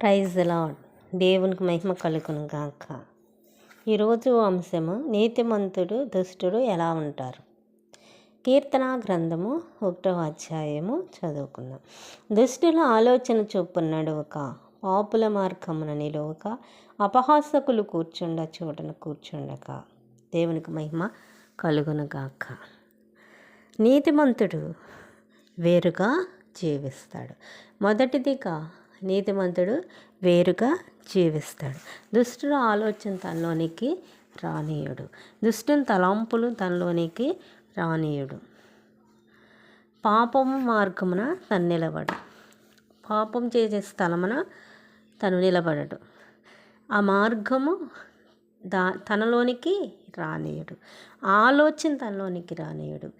Praise lord దేవునికి మహిమ కలుగును గాక. ఈరోజు అంశము నీతిమంతుడు దుష్టుడు ఎలా ఉంటారు? కీర్తన గ్రంథము ఒకటో అధ్యాయము చదువుకుందాం. దుష్టుల ఆలోచన చొప్పున నడువక పాపుల మార్గమున నిలువక అపహాసకులు కూర్చుండ చోటన కూర్చుండక దేవునికి మహిమ కలుగును గాక. నీతిమంతుడు వేరుగా జీవిస్తాడు. మొదటిదిగా నీతిమంతుడు వేరుగా జీవిస్తాడు. దుష్టుడు ఆలోచన తనలోనికి రానీయుడు. దుష్టుని తలంపులు తనలోనికి రానీయుడు. పాపము మార్గమున తను నిలబడు. పాపం చేసే స్థలమున తను నిలబడడు. ఆ మార్గము దా తనలోనికి రానీయుడు. ఆలోచన తనలోనికి రానీయుడు.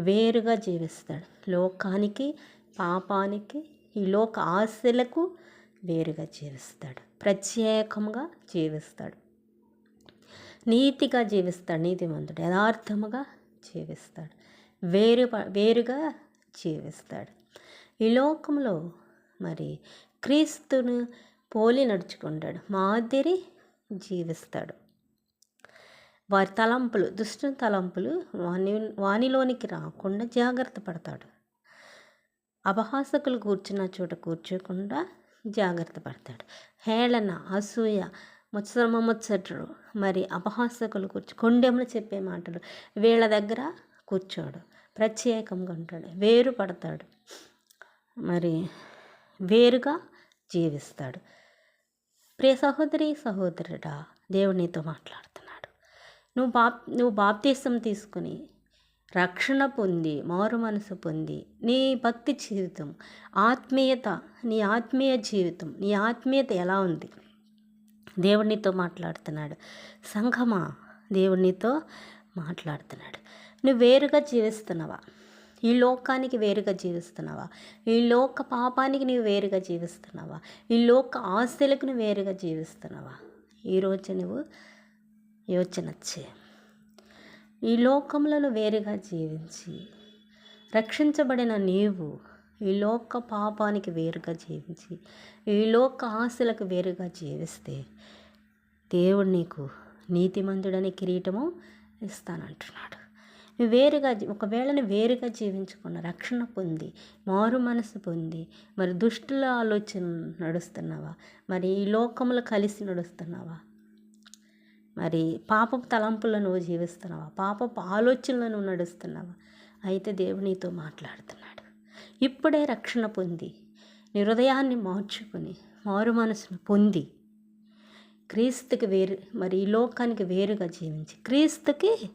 వేరుగా జీవిస్తాడు. లోకానికి పాపానికి ఈ లోక ఆశలకు వేరుగా జీవిస్తాడు. ప్రత్యేకంగా జీవిస్తాడు. నీతిగా జీవిస్తాడు. నీతిమంతుడు. యథార్థముగా జీవిస్తాడు. వేరు వేరుగా జీవిస్తాడు. ఈ లోకంలో మరి క్రీస్తును పోలి నడుచుకుంటాడు. మాదిరి జీవిస్తాడు. వారి తలంపులు దుష్ట తలంపులు వాని వానిలోనికి రాకుండా జాగ్రత్త పడతాడు. అపహాసకులు కూర్చున్న చోట కూర్చోకుండా జాగ్రత్త పడతాడు. హేళన అసూయ ముత్సరమ ముచ్చటరు మరి అపహాసకులు కూర్చు కొండెములు చెప్పే మాటలు వీళ్ళ దగ్గర కూర్చోడు. ప్రత్యేకంగా ఉంటాడు. వేరు పడతాడు. మరి వేరుగా జీవిస్తాడు. ప్రియ సహోదరి సహోదరుడా దేవుడు నీతో మాట్లాడుతున్నాడు. నువ్వు బాప్ నువ్వు బాప్తీసం తీసుకుని రక్షణ పొంది మారు మనసు పొంది నీ భక్తి జీవితం ఆత్మీయత నీ ఆత్మీయ జీవితం నీ ఆత్మీయత ఎలా ఉంది? దేవునితో మాట్లాడుతున్నాడు. సంఘమా? దేవునితో మాట్లాడుతున్నాడు. నువ్వు వేరుగా జీవిస్తున్నావా? ఈ లోకానికి వేరుగా జీవిస్తున్నావా? ఈ లోక పాపానికి నువ్వు వేరుగా జీవిస్తున్నావా? ఈ లోక ఆస్తులకు నువ్వు వేరుగా జీవిస్తున్నావా? ఈరోజు నువ్వు యోచన చే ఈ లోకములను వేరుగా జీవించి రక్షించబడిన నీవు ఈ లోక పాపానికి వేరుగా జీవించి ఈ లోక ఆశలకు వేరుగా జీవిస్తే దేవుడు నీకు నీతిమంతుడని కిరీటము ఇస్తానంటున్నాడు. వేరుగా ఒకవేళని వేరుగా జీవించుకున్న రక్షణ పొంది మారు మనసు పొంది మరి దుష్టుల ఆలోచన నడుస్తున్నావా? మరి ఈ లోకములు కలిసి నడుస్తున్నావా? మరి పాపపు తలంపులను నువ్వు జీవిస్తున్నావా? పాపపు ఆలోచనలను నువ్వు నడుస్తున్నావా? అయితే దేవునితో మాట్లాడుతున్నాడు. ఇప్పుడే రక్షణ పొంది నీ హృదయాన్ని మార్చుకుని మారు మనసును పొంది క్రీస్తుకి వేరు మరి ఈ లోకానికి వేరుగా జీవించి క్రీస్తుకి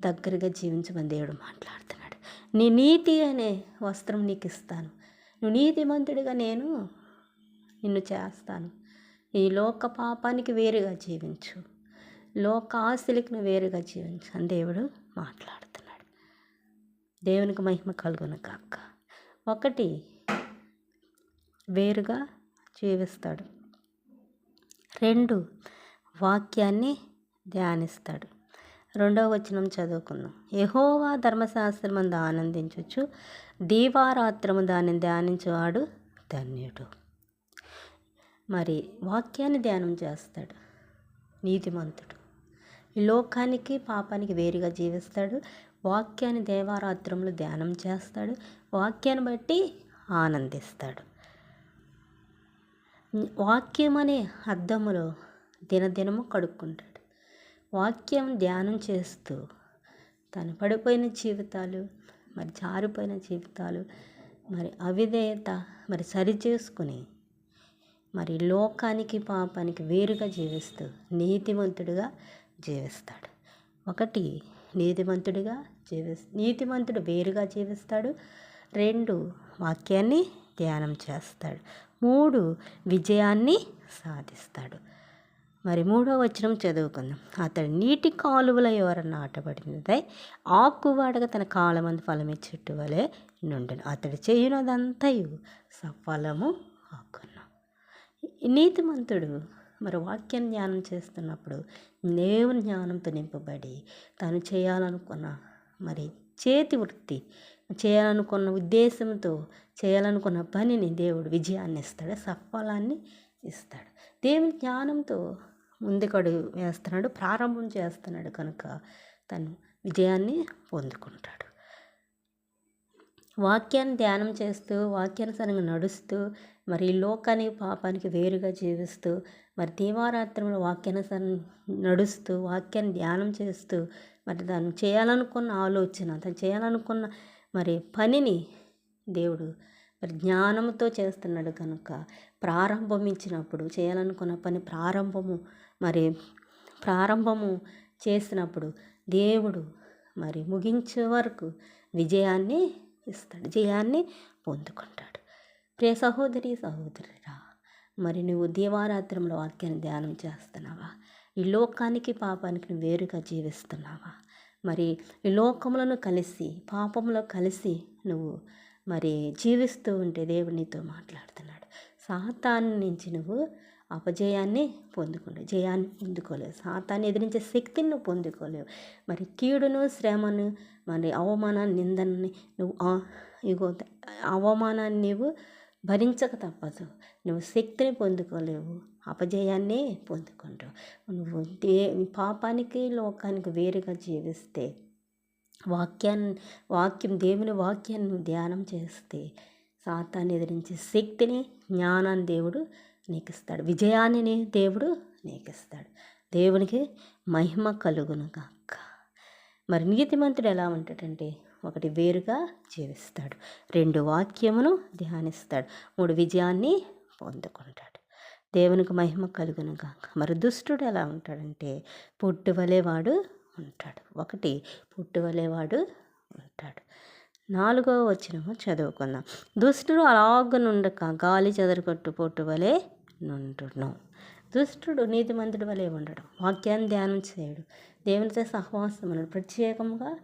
దగ్గరగా జీవించమని దేవుడు మాట్లాడుతున్నాడు. నీ నీతి అనే వస్త్రం నీకు ఇస్తాను. నువ్వు నీతిమంతుడిగా నేను నిన్ను చేస్తాను. ఈ లోక పాపానికి వేరుగా జీవించు. లోక ఆస్తులకు నువ్వు వేరుగా జీవించు అని దేవుడు మాట్లాడుతున్నాడు. దేవునికి మహిమ కలుగును కాక ఒకటి వేరుగా జీవిస్తాడు. రెండు వాక్యాన్ని ధ్యానిస్తాడు. రెండవ వచనం చదువుకుందాం. యహోవా ధర్మశాస్త్రం అందు ఆనందించవచ్చు దీవారాత్రము దాన్ని ధ్యానించేవాడు ధన్యుడు. మరి వాక్యాన్ని ధ్యానం చేస్తాడు నీతిమంతుడు. ఈ లోకానికి పాపానికి వేరుగా జీవిస్తాడు. వాక్యాన్ని దేవారాత్రములు ధ్యానం చేస్తాడు. వాక్యాన్ని బట్టి ఆనందిస్తాడు. వాక్యం అనే అద్దములో దినదినము కడుక్కుంటాడు. వాక్యం ధ్యానం చేస్తూ తను పడిపోయిన జీవితాలు మరి జారిపోయిన జీవితాలు మరి అవిధేయత మరి సరి చేసుకుని మరి లోకానికి పాపానికి వేరుగా జీవిస్తూ నీతిమంతుడుగా జీవిస్తాడు. ఒకటి నీతిమంతుడిగా జీవి నీతిమంతుడు వేరుగా జీవిస్తాడు. రెండు వాక్యాన్ని ధ్యానం చేస్తాడు. మూడు విజయాన్ని సాధిస్తాడు. మరి మూడో వచనం చదువుకుందాం. అతడు నీటి కాలువల ఎవరు నాటబడినదై ఆకువాడగా తన కాలమంది చెట్టు వలె నుండును. అతడు చేయునదంతయు సఫలము ఆకును. నీతిమంతుడు మరి వాక్యం జ్ఞానం చేస్తున్నప్పుడు దేవుని జ్ఞానంతో నింపబడి తను చేయాలనుకున్న మరి చేతి వృత్తి చేయాలనుకున్న ఉద్దేశంతో చేయాలనుకున్న పనిని దేవుడు విజయాన్ని ఇస్తాడు సఫలాన్ని ఇస్తాడు. దేవుని జ్ఞానంతో ముందుకడు వేస్తున్నాడు ప్రారంభం చేస్తున్నాడు కనుక తను విజయాన్ని పొందుకుంటాడు. వాక్యాన్ని ధ్యానం చేస్తూ వాక్యానుసారంగా నడుస్తూ మరి లోకానికి పాపానికి వేరుగా జీవిస్తూ మరి దీవారాత్రంలో వాక్యానుసారం నడుస్తూ వాక్యాన్ని ధ్యానం చేస్తూ మరి దాన్ని చేయాలనుకున్న ఆలోచన దాన్ని చేయాలనుకున్న మరి పనిని దేవుడు మరి జ్ఞానంతో చేస్తున్నాడు కనుక ప్రారంభమించినప్పుడు చేయాలనుకున్న పని ప్రారంభము మరి ప్రారంభము చేసినప్పుడు దేవుడు మరి ముగించే వరకు విజయాన్ని ఇస్తాడు. జయాన్ని పొందుకుంటాడు. ప్రియ సహోదరి సహోదరురా మరి నువ్వు దీవారాత్రంలో వాక్యాన్ని ధ్యానం చేస్తున్నావా? ఈ లోకానికి పాపానికి నువ్వు వేరుగా జీవిస్తున్నావా? మరి ఈ లోకములను కలిసి పాపంలో కలిసి నువ్వు మరి జీవిస్తూ ఉంటే దేవుడు నీతో మాట్లాడుతున్నాడు. సాతాన్ నుంచి నువ్వు అపజయాన్ని పొందుకోలేవు. జయాన్ని పొందుకోలేవు. సాతాన్ని ఎదిరించే శక్తిని నువ్వు పొందుకోలేవు. మరి కీడును శ్రమను మరి అవమానాన్ని నిందనని నువ్వు ఇగో అవమానాన్ని నువ్వు భరించక తప్పదు. నువ్వు శక్తిని పొందుకోలేవు. అపజయాన్ని పొందుకుంటావు. నువ్వు దే పాపానికి లోకానికి వేరుగా జీవిస్తే వాక్యాన్ని వాక్యం దేవుని వాక్యాన్ని నువ్వు ధ్యానం చేస్తే సాతాన్ని ఎదిరించే శక్తిని జ్ఞానాన్ని దేవుడు నీకు ఇస్తాడు విజయాన్ని దేవుడు నీకు ఇస్తాడు దేవునికి మహిమ కలుగును గాక మరి నీతిమంతుడు ఎలా ఉంటాడంటే ఒకటి వేరుగా జీవిస్తాడు. రెండు వాక్యమును ధ్యానిస్తాడు. మూడు విజయాన్ని పొందుకుంటాడు. దేవునికి మహిమ కలుగును కాక మరి దుష్టుడు ఎలా ఉంటాడంటే పుట్టువలేవాడు ఉంటాడు. ఒకటి పుట్టువలేవాడు ఉంటాడు. నాలుగవ వచ్చినము చదువుకుందాం. దుష్టుడు అలాగనుండక గాలి చెదరగొట్టు పొట్టువలే నుండును. దుష్టుడు నీతిమంతుడు వలె ఉండడం వాక్యాన్ని ధ్యానం చేయడు. దేవునితో సహవాసం అన్నాడు ప్రత్యేకంగా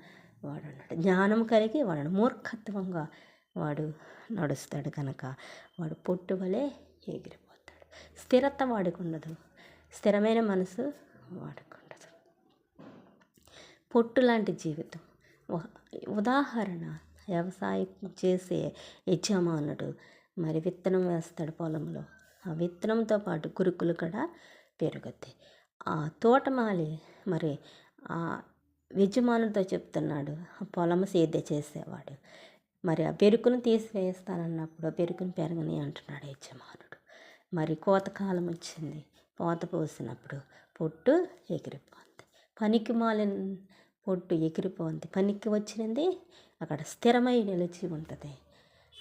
వాడు ఉన్నాడు జ్ఞానం కలిగి వాడు మూర్ఖత్వంగా వాడు నడుస్తాడు కనుక వాడు పొట్టు వలె ఎగిరిపోతాడు. స్థిరత వాడికి ఉండదు. స్థిరమైన మనసు వాడుకుండదు పొట్టు లాంటి జీవితం. ఉదాహరణ వ్యవసాయం చేసే యజమానుడు మరి విత్తనం వేస్తాడు పొలంలో. విత్తనంతో పాటు కురుకులు కూడా పెరుగుతాయి. ఆ తోటమాలి మరి ఆ యజమానులతో చెప్తున్నాడు ఆ పొలం సేద్య చేసేవాడు. మరి ఆ పెరుకును తీసివేస్తానన్నప్పుడు ఆ పెరుకును పెరగని అంటున్నాడు యజమానుడు. మరి కోతకాలం వచ్చింది. పోత పోసినప్పుడు పొట్టు ఎగిరిపోతుంది పనికి మాలిన పొట్టు ఎగిరిపోతుంది పనికి వచ్చినది అక్కడ స్థిరమై నిలిచి ఉంటుంది.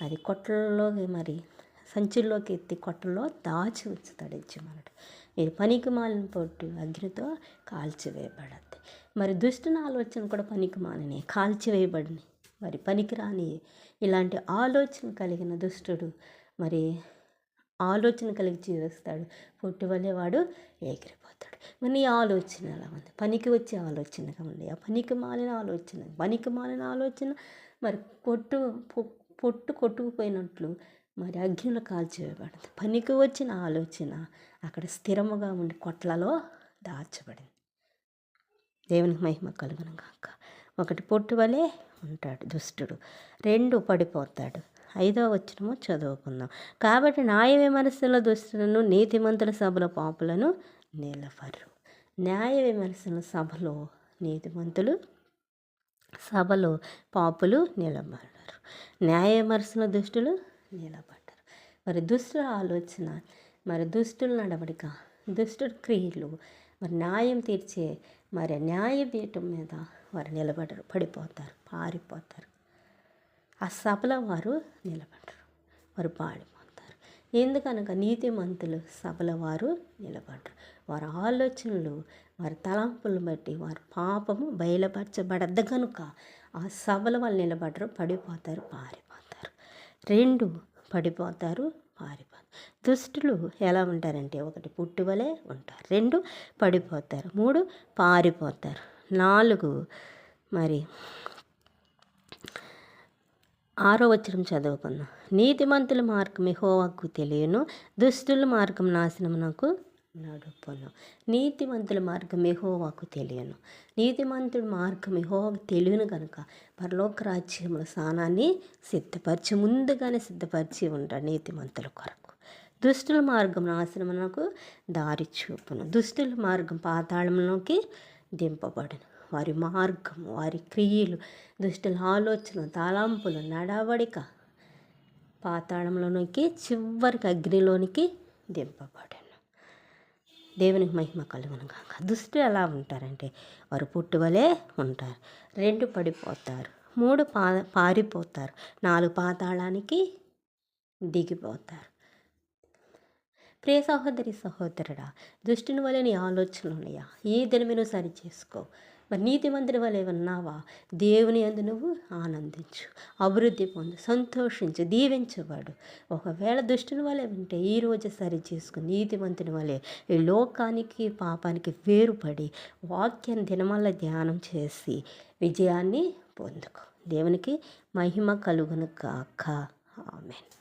అది కొట్టల్లోకి మరి సంచుల్లోకి ఎత్తి కొట్టలో దాచి ఉంచుతాడు యజమానుడు మీరు పనికి మాలిన పొట్టు అగ్నితో కాల్చివేయబడద్ది. మరి దుష్టున ఆలోచన కూడా పనికి మాలని కాల్చివేయబడిని. మరి పనికిరాని ఇలాంటి ఆలోచన కలిగిన దుష్టుడు మరి ఆలోచన కలిగి జీవిస్తాడు. పొట్టు వల్లే వాడు ఎగిరిపోతాడు. మరి నీ ఆలోచన ఎలా ఉంది? పనికి వచ్చే ఆలోచనగా ఉంది. ఆ పనికి మాలిన ఆలోచన పనికి మాలిన ఆలోచన మరి పొట్టు పొట్టు కొట్టుకుపోయినట్లు మరి అగ్నిలో కాల్చివేయబడింది పనికి వచ్చిన ఆలోచన అక్కడ స్థిరముగా ఉండి కొట్లలో దాచబడింది. దేవునికి మహిమ కలుగును కాక ఒకటి పొట్టు వలె ఉంటాడు దుష్టుడు. రెండు పడిపోతాడు. ఐదో వచ్చినము చదువుకుందాం. కాబట్టి న్యాయ విమర్శల దుస్తులను నీతిమంతుల సభల పాపులను నిలవరు. న్యాయ విమర్శల సభలో నీతిమంతులు సభలో పాపులు నిలబడరు. న్యాయ విమర్శల దుష్టులు నిలబడ్డారు. మరి దుష్టుల ఆలోచన మరి దుష్టుల నడవడిక దుష్టుడు క్రియలు మరి న్యాయం తీర్చే మరి న్యాయపీఠం మీద వారు నిలబడరు పడిపోతారు పారిపోతారు. ఆ సభలో వారు నిలబడరు వారు పాడిపోతారు ఎందుకనగా నీతిమంతులు సభల వారు నిలబడరు. వారి ఆలోచనలు వారి తలంపులను బట్టి వారి పాపము బయలుపరచబడద్దు కనుక ఆ సభల వాళ్ళు నిలబడరు పడిపోతారు పారిపోతారు రెండు పడిపోతారు పారిపోతారు. దుష్టులు ఎలా ఉంటారంటే ఒకటి పుట్టువలే ఉంటారు రెండు పడిపోతారు మూడు పారిపోతారు నాలుగు మరి ఆరో వచనం చదువుకుందాం. నీతిమంతుల మార్గం హోవాకు తెలియను దుష్టుల మార్గం నాశనం నాకు నడుపును. నీతిమంతుల మార్గం ఎహోవాకు తెలియను. నీతిమంతుడి మార్గం ఎహోవాకు తెలియను కనుక పరలోక రాజ్యముల స్థానాన్ని సిద్ధపరిచి ముందుగానే సిద్ధపరిచి ఉంటాడు నీతిమంతుల కొరకు. దుష్టుల మార్గం నాశనమునకు దారి చూపును. దుష్టుల మార్గం పాతాళంలోకి దింపబడును. వారి మార్గం వారి క్రియలు దుష్టుల ఆలోచన తలాంపులు నడవడిక పాతాళంలోనికి చివరికి అగ్నిలోనికి దింపబడు దేవునికి మహిమ కలుగును కాక దుష్టులు ఎలా ఉంటారంటే వారు పుట్టువలే ఉంటారు. రెండు పడిపోతారు. మూడు పా పారిపోతారు. నాలుగు పాతాళానికి దిగిపోతారు. ప్రియ సహోదరి సహోదరుడా దుష్టుని వలె నీ ఆలోచనలు ఉన్నాయా ఈ దినమే సరి చేసుకో మరి నీతిమంతుడి వలె ఉన్నావా? దేవుని అందు నువ్వు ఆనందించు అభివృద్ధి పొందు సంతోషించు దీవించబడు. ఒకవేళ దుష్టుని వలె ఉంటే ఈరోజు సరి చేసుకుని నీతిమంతుని వలె ఈ లోకానికి పాపానికి వేరుపడి వాక్యం దినమల్ల ధ్యానం చేసి విజయాన్ని పొందుకో. దేవునికి మహిమ కలుగును కాక ఆమెన్.